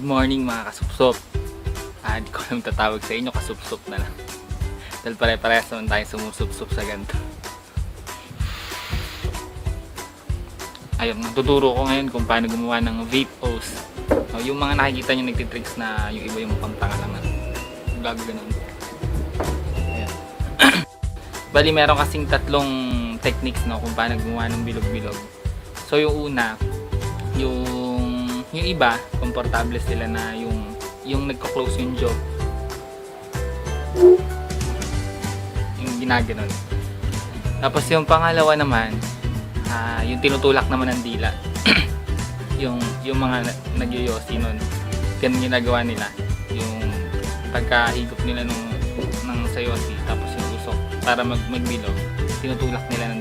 Good morning mga kasupsop. Ah, hindi ko alam tatawag sa inyo, kasupsop na lang. Dahil pare-parehas naman tayo sumusupsop sa ganito. Ayun, tuturo ko ngayon kung paano gumawa ng vape hose. Oh, yung mga nakikita nyo nagtitricks na yung iba yung pantanga lang na gago ganun. Ayan. Bali, meron kasing tatlong techniques no, kung paano gumawa ng bilog-bilog. So yung una, yung yung iba, komportable sila na yung yung nagko-close yung jaw. Yung ginaganon. Tapos yung pangalawa naman, ah, yung tinutulak naman ng dila. yung yung mga na- nagyoyosi nun. Ganun ginagawa nila. Yung pagkahigop nila nung ng sayosi tapos yung usok para mag magbilog, tinutulak nila ng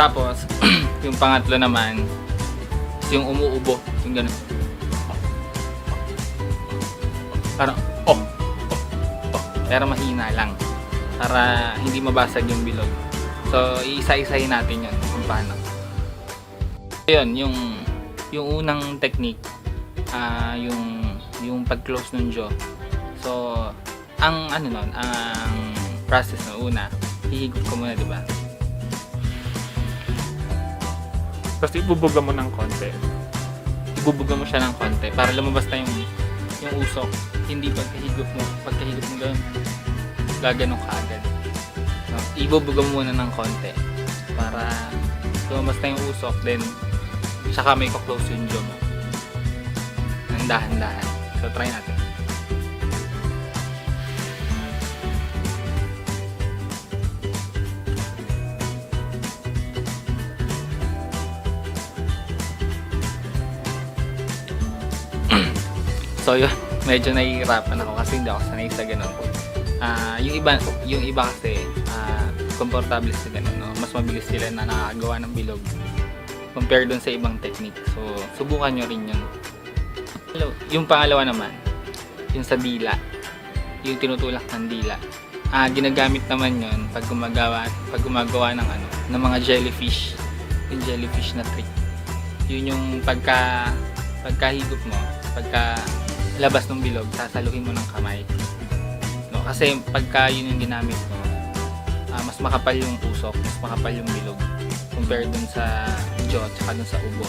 Tapos, yung pangatlo naman, is yung umuubo, yung ganun. Parang, oh, oh, oh. Pero mahina lang. Para hindi mabasag yung bilog. So, iisa-isahin natin yun kung paano. Yun, yung, yung unang technique, ah yung, yung pag-close ng jaw. So, ang ano nun, ang process na una, hihigop ko muna, di ba? Tapos ibubuga mo ng konti. ibubuga mo siya ng konti para lumabas na yung yung usok. Hindi pagkahigop mo, pagkahigop mo doon, gaganong ka agad. No? Ibubuga mo muna ng konti para lumabas na yung usok, then saka may close yung jaw mo. Nang dahan-dahan. So, try natin. So yun, medyo nahihirapan ako kasi hindi ako sanay sa ganun. Ah, yung iba, yung iba kasi ah, komportable sa ganun, no? Mas mabilis sila na nakagawa ng bilog compare dun sa ibang technique. So, subukan nyo rin yun. Hello, yung pangalawa naman, yung sa dila. Yung tinutulak ng dila. Ah, ginagamit naman yun pag gumagawa, pag gumagawa ng ano, ng mga jellyfish. Yung jellyfish na trick. Yun yung pagka pagkahigop mo, pagka labas ng bilog, sasaluhin mo ng kamay. No, kasi pagka yun yung ginamit mo, ah, mas makapal yung usok, mas makapal yung bilog compare dun sa jaw at saka dun sa ubo.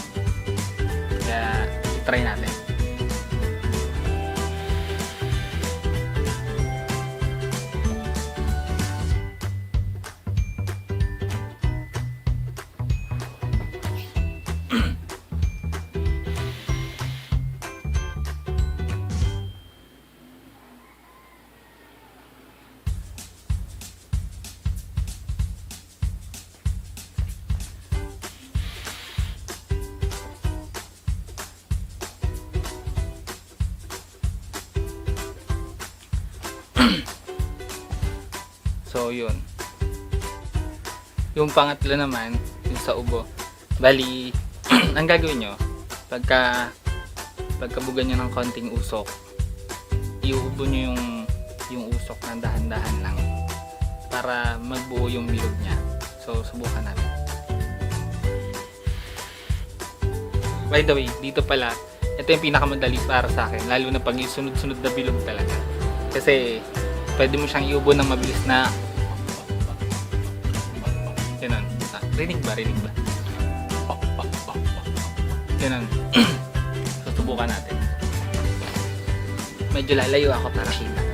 Kaya, try natin. So, yun. Yung pangatlo naman, yung sa ubo. Bali, ang gagawin nyo, pagka pagkabugan nyo ng konting usok, iuubo nyo yung yung usok ng dahan-dahan lang para magbuo yung bilog niya. So, subukan natin. By the way, dito pala, ito yung pinakamadali para sa akin, lalo na pag yung sunod-sunod na bilog talaga. Kasi, pwede mo siyang iubo ng mabilis na Ganun. Ah, rinig ba? Rinig ba? Ganun. Susubukan natin. Medyo lalayo ako para kita.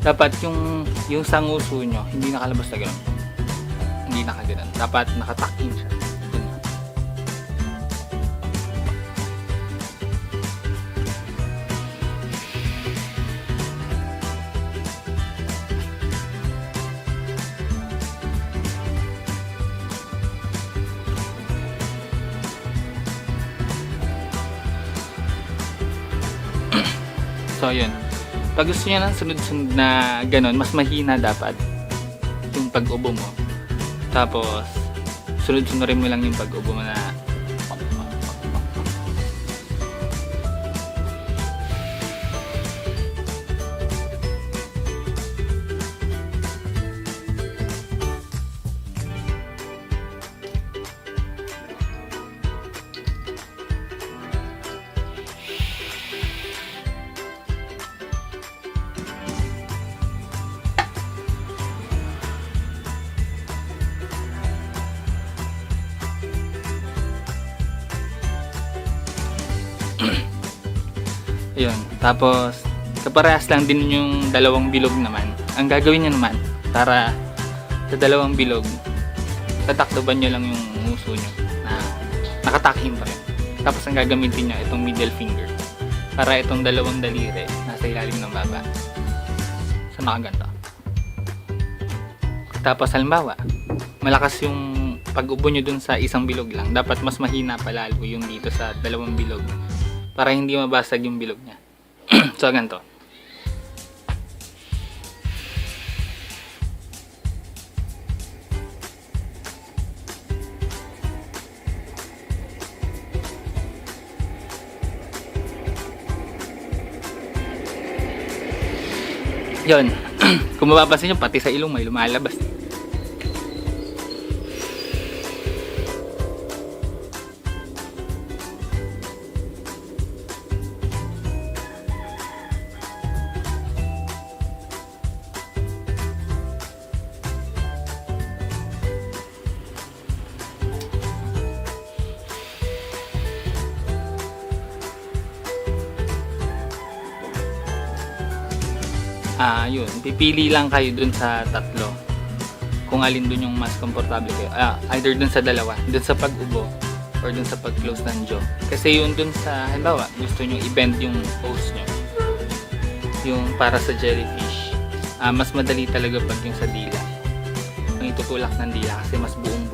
dapat yung yung sanguso nyo hindi nakalabas na ganun. Hindi nakaganan dapat nakatuck in siya. So, yun. Pag gusto niya ng sunod-sunod na ganun, mas mahina dapat yung pag-ubo mo. Tapos, sunod-sunurin mo lang yung pag-ubo mo na Tapos, kaparehas lang din yung dalawang bilog naman. Ang gagawin nyo naman, para sa dalawang bilog, tataktuban nyo lang yung muso nyo na nakatakim pa rin. Tapos ang gagamitin nyo, itong middle finger. Para itong dalawang daliri, nasa ilalim ng baba. Sa nakaganto. Tapos halimbawa, malakas yung pag-ubo nyo dun sa isang bilog lang. Dapat mas mahina palalo yung dito sa dalawang bilog para hindi mabasag yung bilog niya. so, ganito. Yun. Kung mapapansin nyo, pati sa ilong may lumalabas. Ah, yun. Pipili lang kayo dun sa tatlo. Kung alin dun yung mas komportable kayo. Ah, either dun sa dalawa. Dun sa pag-ubo or dun sa pag-close ng jaw. Kasi yun dun sa, halimbawa, gusto nyo i-bend yung pose nyo. Yung para sa jellyfish. Ah, mas madali talaga pag yung sa dila. Yung itutulak ng dila kasi mas buong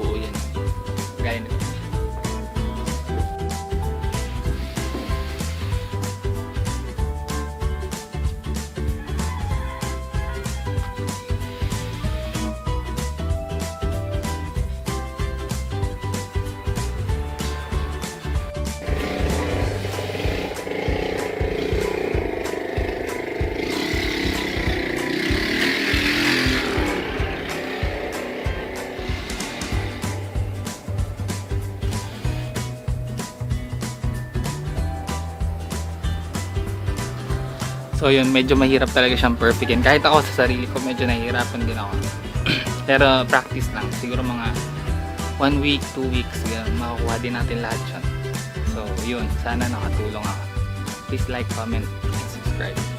So yun, medyo mahirap talaga siyang perfectin. Kahit ako sa sarili ko, medyo nahihirapan din ako. Pero practice lang. Siguro mga one week, two weeks, ganun, makukuha din natin lahat yun. So yun, sana nakatulong ako. Please like, comment, and subscribe.